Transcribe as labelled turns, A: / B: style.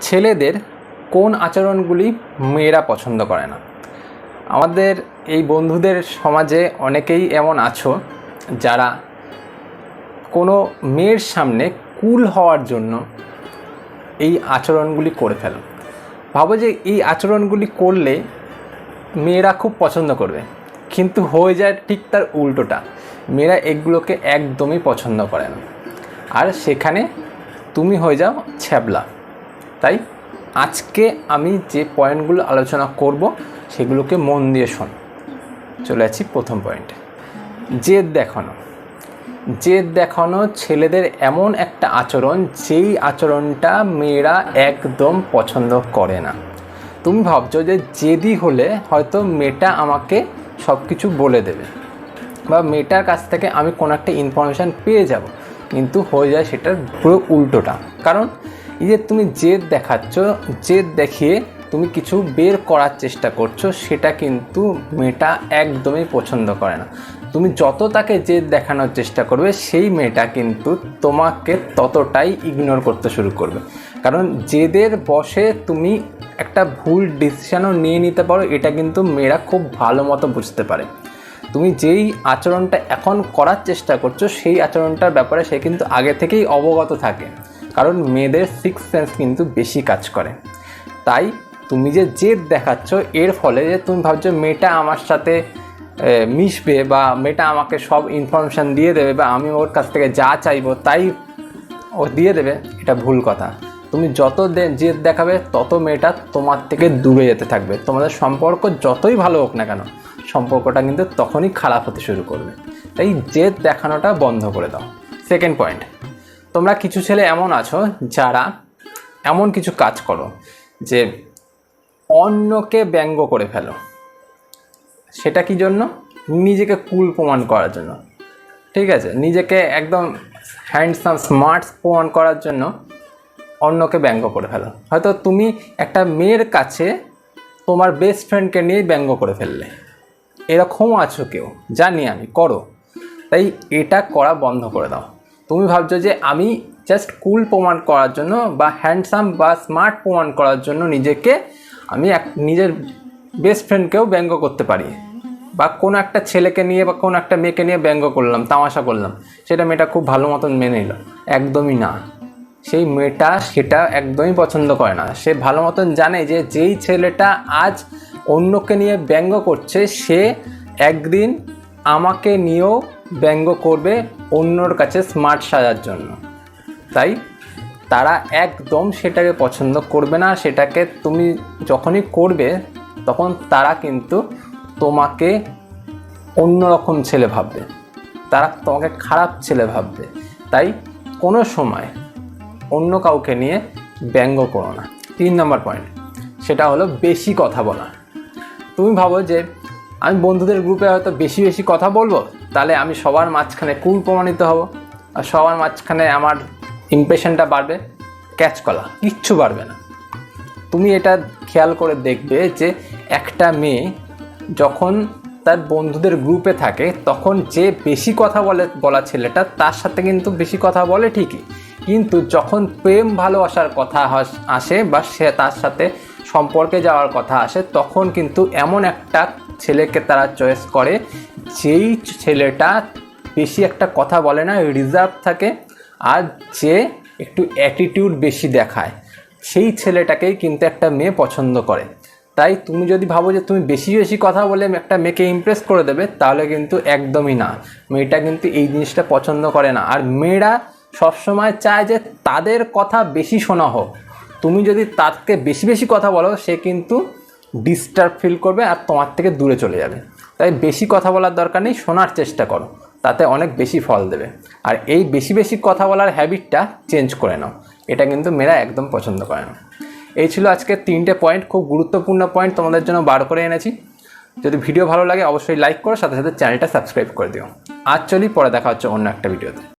A: ছেলেদের কোন আচরণগুলি মেয়েরা পছন্দ করে না? আমাদের এই বন্ধুদের সমাজে অনেকেই এমন আছো যারা কোনো মেয়ের সামনে কুল হওয়ার জন্য এই আচরণগুলি করে ফেলো। ভাবো যে এই আচরণগুলি করলে মেয়েরা খুব পছন্দ করবে, কিন্তু হয়ে যায় ঠিক তার উল্টোটা। মেয়েরা এগুলোকে একদমই পছন্দ করে না। আর সেখানে তুমি হয়ে যাও ছ্যাবলা। তাই আজকে আমি যে পয়েন্টগুলো আলোচনা করব, সেগুলোকে মন দিয়ে শোন। চলে আছি প্রথম পয়েন্টে। জেদ দেখানো। জেদ দেখানো ছেলেদের এমন একটা আচরণ, যেই আচরণটা মেয়েরা একদম পছন্দ করে না। তুমি ভাবছ যে জেদি হলে হয়তো মেয়েটা আমাকে সব কিছু বলে দেবে, বা মেয়েটার কাছ থেকে আমি কোনো একটা ইনফরমেশান পেয়ে যাব, কিন্তু হয়ে যায় সেটার পুরো উল্টোটা। কারণ এই যে তুমি জেদ দেখাচ্ছ, জেদ দেখিয়ে তুমি কিছু বের করার চেষ্টা করছ, সেটা কিন্তু মেয়েটা একদমই পছন্দ করে না। তুমি যত তাকে জেদ দেখানোর চেষ্টা করবে, সেই মেয়েটা কিন্তু তোমাকে ততটাই ইগনোর করতে শুরু করবে। কারণ জেদের বসে তুমি একটা ভুল ডিসিশানও নিয়ে নিতে পারো, এটা কিন্তু মেয়েরা খুব ভালো মতো বুঝতে পারে। তুমি যেই আচরণটা এখন করার চেষ্টা করছ, সেই আচরণটার ব্যাপারে সে কিন্তু আগে থেকেই অবগত থাকে। কারণ মেয়েদের সিক্স সেন্স কিন্তু বেশি কাজ করে। তাই তুমি যে জেদ দেখাচ্ছ, এর ফলে যে তুমি ভাবছ মেয়েটা আমার সাথে মিশবে বা মেয়েটা আমাকে সব ইনফরমেশান দিয়ে দেবে বা আমি ওর কাছ থেকে যা চাইব তাই ও দিয়ে দেবে, এটা ভুল কথা। তুমি যত জেদ দেখাবে, তত মেয়েটা তোমার থেকে দূরে যেতে থাকবে। তোমাদের সম্পর্ক যতই ভালো হোক না কেন, সম্পর্কটা কিন্তু তখনই খারাপ হতে শুরু করবে। তাই জেদ দেখানোটা বন্ধ করে দাও। সেকেন্ড পয়েন্ট তোমরা কিছু ছেলে এমন আছো যারা এমন কিছু কাজ করো যে অন্যকে ব্যঙ্গ করে ফেলো। সেটা কি জন্য? নিজেকে কুল প্রমাণ করার জন্য। ঠিক আছে? নিজেকে একদম হ্যান্ডসাম স্মার্ট প্রমাণ করার জন্য অন্যকে ব্যঙ্গ করে ফেলো। হয়তো তুমি একটা মেয়ের কাছে তোমার বেস্ট ফ্রেন্ডকে নিয়ে ব্যঙ্গ করে ফেললে। এরকমও আছো কেউ। জানি আমি, করো। তাই এটা করা বন্ধ করে দাও। তুমি ভাবছ যে আমি জাস্ট কুল প্রমাণ করার জন্য বা হ্যান্ডসাম বা স্মার্ট প্রমাণ করার জন্য নিজেকে আমি এক, নিজের বেস্ট ফ্রেন্ডকেও ব্যঙ্গ করতে পারি। বা কোনো একটা ছেলেকে নিয়ে বা কোনো একটা মেয়েকে নিয়ে ব্যঙ্গ করলাম, তামাশা করলাম, সেটা মেয়েটা খুব ভালো মতন মেনে নিল। একদমই না। সেই মেয়েটা সেটা একদমই পছন্দ করে না। সে ভালো মতন জানে যে যেই ছেলেটা আজ অন্যকে নিয়ে ব্যঙ্গ করছে, সে একদিন আমাকে নিয়েও ব্যঙ্গ করবে অন্যর কাছে স্মার্ট সাজার জন্য। তাই তারা একদম সেটাকে পছন্দ করবে না, সেটাকে তুমি যখনই করবে, তখন তারা কিন্তু তোমাকে অন্যরকম ছেলে ভাববে। তারা তোমাকে খারাপ ছেলে ভাববে। তাই কোনো সময় অন্য কাউকে নিয়ে ব্যঙ্গ করো না। তিন নম্বর পয়েন্ট সেটা হলো বেশি কথা বলা। তুমি ভাবো যে আমি বন্ধুদের গ্রুপে হয়তো বেশি বেশি কথা বলব, তাহলে আমি সবার মাঝখানে কুল প্রমাণিত হব, আর সবার মাঝখানে আমার ইমপ্রেশনটা বাড়বে ক্যাচ কলা কিচ্ছু বাড়বে না। তুমি এটা খেয়াল করে দেখবে যে একটা মেয়ে যখন তার বন্ধুদের গ্রুপে থাকে, তখন যে বেশি কথা বলে, বলা ছেলেটা, তার সাথে কিন্তু বেশি কথা বলে ঠিকই, কিন্তু যখন প্রেম ভালোবাসার কথা আসে বা সে তার সাথে সম্পর্কে যাওয়ার কথা আসে, তখন কিন্তু এমন একটা ছেলেকে তারা চয়েস করে, যেই ছেলেটা বেশি একটা কথা বলে না রিজার্ভ থাকে আর যে একটু অ্যাটিটিউড বেশি দেখায়, সেই ছেলেটাকেই কিন্তু একটা মেয়ে পছন্দ করে। তাই তুমি যদি ভাবো যে তুমি বেশি বেশি কথা বলে একটা মেয়েকে ইমপ্রেস করে দেবে, তাহলে কিন্তু একদমই না। মেয়েটা কিন্তু এই জিনিসটা পছন্দ করে না। আর মেয়েরা সবসময় চায় যে তাদের কথা বেশি শোনা হোক। তুমি যদি তাকে বেশি বেশি কথা বলো, সে কিন্তু ডিস্টার্ব ফিল করবে আর তোমার থেকে দূরে চলে যাবে। তাই বেশি কথা বলার দরকার নেই, শোনার চেষ্টা করো। তাতে অনেক বেশি ফল দেবে। আর এই বেশি বেশি কথা বলার হ্যাবিটটা চেঞ্জ করে নাও। এটা কিন্তু মেয়েরা একদম পছন্দ করে না। এই ছিল আজকে তিনটে পয়েন্ট খুব গুরুত্বপূর্ণ পয়েন্ট তোমাদের জন্য বার করে এনেছি। যদি ভিডিও ভালো লাগে, অবশ্যই লাইক করো, সাথে সাথে চ্যানেলটা সাবস্ক্রাইব করে দিও। আজ চলি, পরে দেখা হচ্ছে অন্য একটা ভিডিওতে